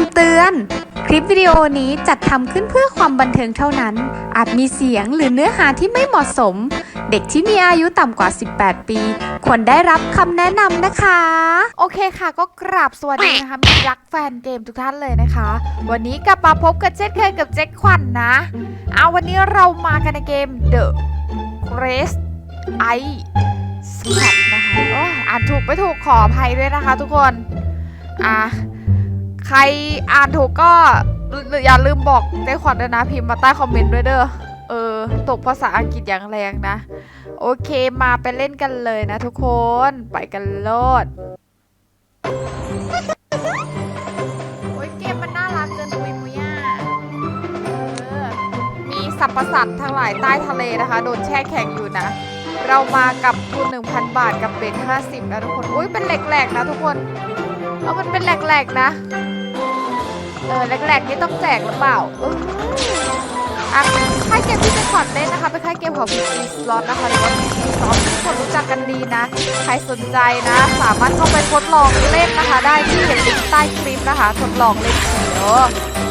ำเตือน คลิปวิดีโอนี้จัดทำขึ้นเพื่อความบันเทิงเท่านั้น อาจมีเสียงหรือเนื้อหาที่ไม่เหมาะสม เด็กที่มีอายุต่ำกว่า 18 ปี ควรได้รับคำแนะนำนะคะ โอเคค่ะ ก็กราบสวัสดีนะคะมิตรรักแฟนเกมทุกท่านเลยนะคะ วันนี้กลับมาพบกันเช่นเคยกับเจ๊ควันนะ เอาวันนี้เรามากันในเกม The Grace I s c a t นะคะโอ้ยอ่านถูกไม่ถูกขออภัยด้วยนะคะทุกคน อะ ใครอ่านถูกก็อย่าลืมบอกเจ๊ขวัญด้วยนะพิมพ์มาใต้คอมเมนต์ด้วยเด้อ เออ ตกภาษาอังกฤษอย่างแรงนะ โอเคมาไปเล่นกันเลยนะทุกคน ไปกันโลด โอ้ยเกมมันน่ารักเกินปุยมุยอะเออ มีสัตว์ประสัตว์ทั้งหลายใต้ทะเลนะคะ โดนแช่แข็งอยู่นะเรามากับทุน 1,000 บาทกับเบน50 นะทุกคน อุ้ยเป็นแหลกๆนะทุกคน เออมันเป็นแหลกๆนะ เออแหลกๆนี่ต้องแจกหรือเปล่าเอออะค่ายเกมที่จะขอดเล่นนะคะเป็นค่ายเกมของ PC Slot นะคะหรือว่า PC Slot ทุกคนรู้จักกันดีนะ ใครสนใจนะ สามารถเข้าไปทดลองเล่นนะคะ ได้ที่เห็นลิงก์ใต้คลิปนะคะ ทดลองเล่นเออ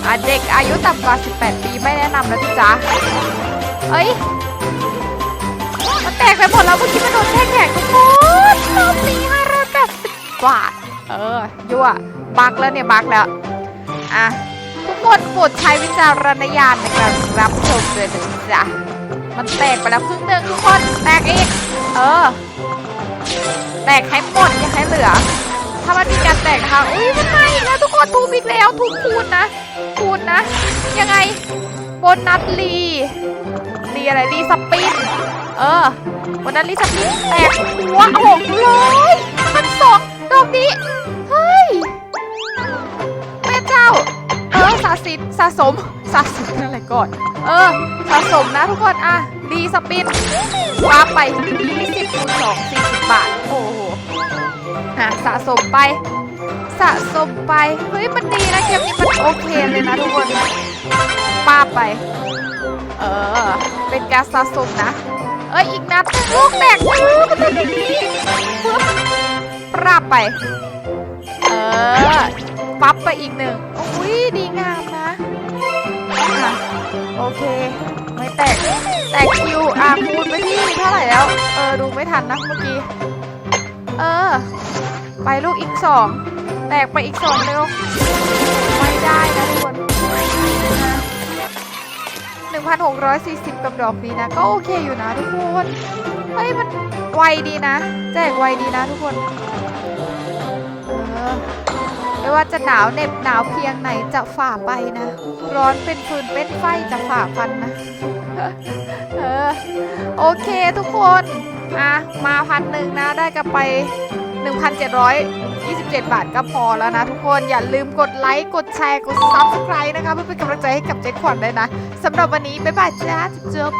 อะเด็กอายุต่ำกว่า 18 ปีไม่แนะนำนะจ๊ะเอ้ยมันแตกไปหมดแล้วเมื่อกี้มันโดนแช่แข็งทุกคนรอบนี้580บาท เออ ยั่ว บักแล้วเนี่ย บักแล้ว อะ ทุกคนโปรดใช้วิจารณญาณในการรับชมเลยนะจ๊ะมันแตกไปแล้วครึ่งหนึ่งทุกคน แตกอีก เออ แตกให้หมดอย่าให้เหลือ ถ้ามันมีการแตกนะคะอุ้ยมันมาอีกแล้วทุกคนทูบอีกแล้วทูบคูณนะ คูณนะ ยังไงโบนัสลีลีอะไรลีสปิน เออโบนัสลีสปินแตกหัวหกเลยมันสองดอกนี้ สะสิสะสมสะสมอะไรก่อน เออสะสมนะทุกคนอะรีสปินว้าไป20คูณ2 40 บาท โอ้โหอะสะสมไป สะสมไป เฮ้ย มันดีนะเกมนี้มันโอเคเลยนะทุกคนป้าไป เออ เป็นการสะสมนะ เอ้ย อีกนัดลูกแตกเออมันเป็นอย่างนี้ปึ๊บปราบไป เออ ปั๊บไปอีกหนึ่งอุ้ยดีงามนะอะโอเค ไม่แตก แตกคิวอะคูณไปที่เท่าไหร่แล้ว เออ ดูไม่ทันนะเมื่อกี้ เออ ไปลูกอีกสอง แตกไปอีกสองเร็ว ไม่ได้นะทุกคนหนึ่งพันหกร้อยสี่สิบกับดอกนี้นะ ก็โอเคอยู่นะทุกคน เฮ้ย มันไวดีนะ แจกไวดีนะทุกคน ว่าจะหนาวเหน็บหนาวเพียงไหนจะฝ่าไปนะ ร้อนเป็นฟืนเป็นไฟจะฝ่าฟันนะเออโอเคทุกคนอะมาพันหนึ่งนะได้กลับไป 1,727 บาทก็พอแล้วนะทุกคนอย่าลืมกดไลค์ กดแชร์ กด Subscribe นะคะ เพื่อเป็นกำลังใจให้กับเจ๊ขวัญด้วยนะสำหรับวันนี้ บ๊ายบายจ้าจุ๊บ